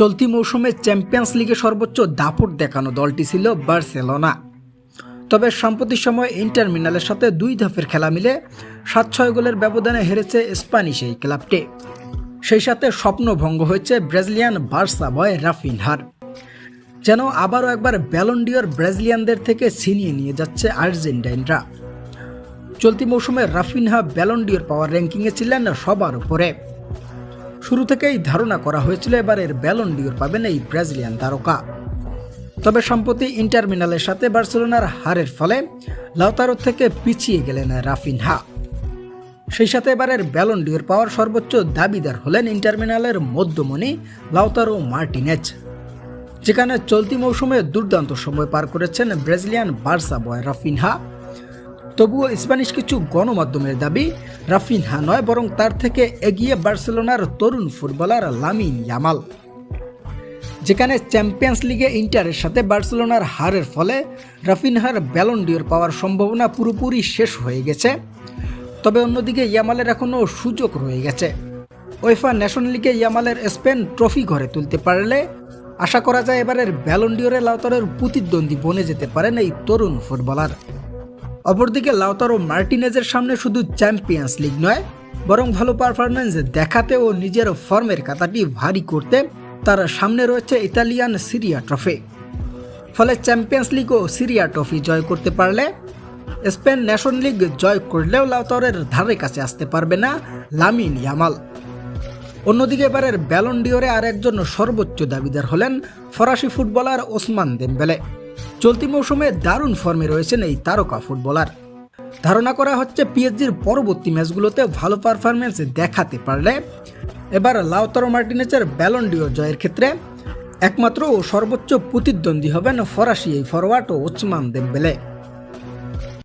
চলতি মৌসুমে চ্যাম্পিয়ন্স লিগে সর্বোচ্চ দাপট দেখানো দলটি ছিল বার্সেলোনা। তবে সাম্প্রতিক সময় ইন্টার মিনালের সাথে দুই ধাপের খেলা মিলে সাত ছয় গোলের ব্যবধানে হেরেছে স্প্যানিশ এই ক্লাবটি। সেই সাথে স্বপ্নভঙ্গ হয়েছে ব্রাজিলিয়ান বার্সা বয় রাফিনহার। যেন আবারও একবার ব্যালন্ডিয়র ব্রাজিলিয়ানদের থেকে ছিনিয়ে নিয়ে যাচ্ছে আর্জেন্টাইনরা। চলতি মৌসুমে রাফিনহা ব্যালন্ডিয়র পাওয়ার র্যাঙ্কিংয়ে ছিলেন সবার উপরে। শুরু থেকেই ধারণা করা হয়েছিল এবারের ব্যালন ডিওর পাবেন এই ব্রাজিলিয়ান তারকা। তবে সম্প্রতি ইন্টারমিনালের সাথে বার্সেলোনার হারের ফলে লাউতারো থেকে পিছিয়ে গেলেন রাফিনহা। সেই সাথে এবারের ব্যালন ডিওর পাওয়ার সর্বোচ্চ দাবিদার হলেন ইন্টারমিনালের মধ্যমণি লাউতারো মার্টিনেজ। যেখানে চলতি মৌসুমে দুর্দান্ত সময় পার করেছেন ব্রাজিলিয়ান বার্সা বয় রাফিনহা। তবুও স্প্যানিশ কিছু গণমাধ্যমের দাবি, রাফিনহা নয়, বরং তার থেকে এগিয়ে বার্সেলোনার তরুণ ফুটবলার লামিন ইয়ামাল। যেখানে চ্যাম্পিয়ন্স লিগে ইন্টারের সাথে বার্সেলোনার হারের ফলে রাফিনহার ব্যালন্ডিয়র পাওয়ার সম্ভাবনা পুরোপুরি শেষ হয়ে গেছে। তবে অন্যদিকে ইয়ামালের এখনও সুযোগ রয়ে গেছে। ওয়েফা ন্যাশনাল লিগে ইয়ামালের স্পেন ট্রফি ঘরে তুলতে পারলে আশা করা যায় এবারের ব্যালন্ডিয়রে লাউতারের প্রতিদ্বন্দ্বী বনে যেতে পারেন এই তরুণ ফুটবলার। অপরদিকে লাউতারো মার্টিনেজের সামনে শুধু চ্যাম্পিয়ন্স লিগ নয়, বরং ভালো পারফরমেন্স দেখাতে ও নিজের ফর্মের কাতাটি ভারী করতে তার সামনে রয়েছে ইতালিয়ান সিরিয়া ট্রফি। ফলে চ্যাম্পিয়ন্স লিগ ও সিরিয়া ট্রফি জয় করতে পারলে, স্পেন ন্যাশন লিগ জয় করলেও লাউতারের ধারে কাছে আসতে পারবে না লামিন ইয়ামাল। অন্যদিকে এবারের ব্যালন্ডিওরে আর একজন সর্বোচ্চ দাবিদার হলেন ফরাসি ফুটবলার ওসমান দেমবেলে। চলতি মৌসুমে দারুণ ফর্মে রয়েছেন এই তারকা ফুটবলার। ধারণা করা হচ্ছে পিএসজির পরবর্তী ম্যাচগুলোতে ভালো পারফরমেন্স দেখাতে পারলে এবার লাউতারো মার্টিনেজের ব্যালন্ডিও জয়ের ক্ষেত্রে একমাত্র ও সর্বোচ্চ প্রতিদ্বন্দ্বী হবেন ফরাসি এই ফরওয়ার্ড ও ওসমান দেমবেলে।